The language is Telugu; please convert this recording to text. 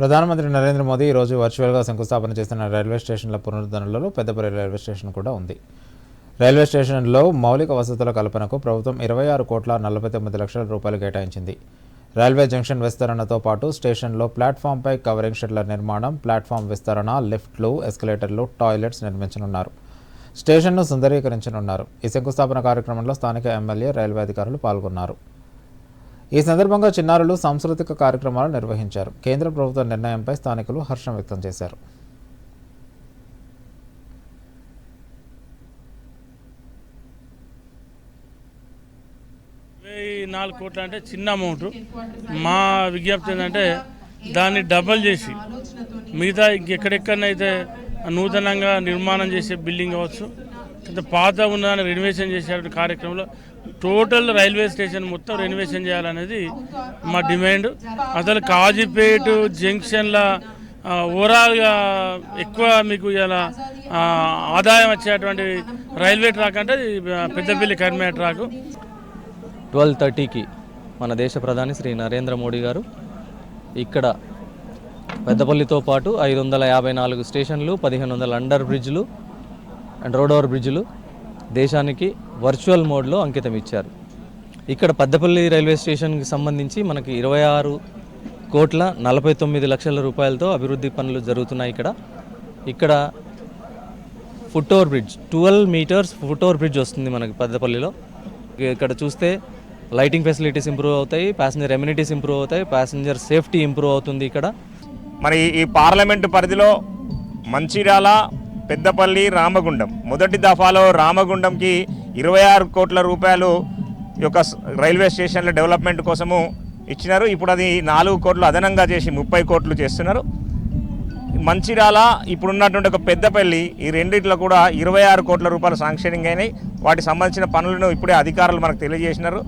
ప్రధానమంత్రి నరేంద్ర మోదీ ఈరోజు వర్చువల్గా శంకుస్థాపన చేసిన రైల్వే స్టేషన్ల పునరుద్ధరణలో పెద్దపల్లి రైల్వే స్టేషన్ కూడా ఉంది. రైల్వే స్టేషన్లో మౌలిక వసతుల కల్పనకు ప్రభుత్వం ఇరవై ఆరు కోట్ల నలభై తొమ్మిది లక్షల రూపాయలు కేటాయించింది. రైల్వే జంక్షన్ విస్తరణతో పాటు స్టేషన్లో ప్లాట్ఫామ్పై కవరింగ్ షెడ్ల నిర్మాణం ప్లాట్ఫామ్ విస్తరణ లిఫ్ట్లు ఎస్కలేటర్లు టాయిలెట్స్ నిర్మించనున్నారు. స్టేషన్ను సుందరీకరించనున్నారు. ఈ శంకుస్థాపన కార్యక్రమంలో స్థానిక ఎమ్మెల్యే రైల్వే అధికారులు పాల్గొన్నారు. ఈ సందర్భంగా చిన్నారులు సాంస్కృతిక కార్యక్రమాలు నిర్వహించారు. కేంద్ర ప్రభుత్వ నిర్ణయంపై స్థానికులు హర్షం వ్యక్తం చేశారు. నాలుగు కోట్లు అంటే చిన్న అమౌంట్. మా విజ్ఞప్తి ఏంటంటే దాన్ని డబల్ చేసి మిగతా ఇంకెక్కడెక్కడనైతే నూతనంగా నిర్మాణం చేసే బిల్డింగ్ కావచ్చు పాత ఉన్న రెనోవేషన్ చేసేటువంటి కార్యక్రమంలో టోటల్ రైల్వే స్టేషన్ మొత్తం రెనోవేషన్ చేయాలనేది మా డిమాండ్. అసలు కాజీపేట జంక్షన్ల ఓవరాల్గా ఎక్కువ మీకు ఇలా ఆదాయం వచ్చేటువంటి రైల్వే ట్రాక్ అంటే పెద్దపల్లి కర్మే ట్రాక్. ట్వెల్వ్ థర్టీకి మన దేశ ప్రధాని శ్రీ నరేంద్ర మోడీ గారు ఇక్కడ పెద్దపల్లితో పాటు ఐదు వందల యాభై నాలుగు స్టేషన్లు పదిహేను వందల అండర్ బ్రిడ్జ్లు అండ్ రోడ్ ఓవర్ బ్రిడ్జ్లు దేశానికి వర్చువల్ మోడ్లో అంకితం ఇచ్చారు. ఇక్కడ పెద్దపల్లి రైల్వే స్టేషన్కి సంబంధించి మనకి ఇరవై ఆరు కోట్ల నలభై తొమ్మిది లక్షల రూపాయలతో అభివృద్ధి పనులు జరుగుతున్నాయి ఇక్కడ. ఇక్కడ foot over bridge twelve metres foot over bridge వస్తుంది మనకి పెద్దపల్లిలో. ఇక్కడ చూస్తే లైటింగ్ ఫెసిలిటీస్ ఇంప్రూవ్ అవుతాయి ప్యాసింజర్ ఎమ్యూనిటీస్ ఇంప్రూవ్ అవుతాయి ప్యాసింజర్ సేఫ్టీ ఇంప్రూవ్ అవుతుంది ఇక్కడ. మరి ఈ పార్లమెంటు పరిధిలో మంచిర్యాల పెద్దపల్లి రామగుండం. మొదటి దఫాలో రామగుండంకి ఇరవై ఆరు కోట్ల రూపాయలు యొక్క రైల్వే స్టేషన్ల డెవలప్మెంట్ కోసము ఇచ్చినారు. ఇప్పుడు అది నాలుగు కోట్లు అదనంగా చేసి ముప్పై కోట్లు చేస్తున్నారు. మంచిర్యాల ఇప్పుడున్నటువంటి ఒక పెద్దపల్లి ఈ రెండిట్లో కూడా ఇరవై ఆరు కోట్ల రూపాయలు శాంక్షనింగ్ అయినాయి. వాటికి సంబంధించిన పనులను ఇప్పుడే అధికారులు మనకు తెలియజేసినారు.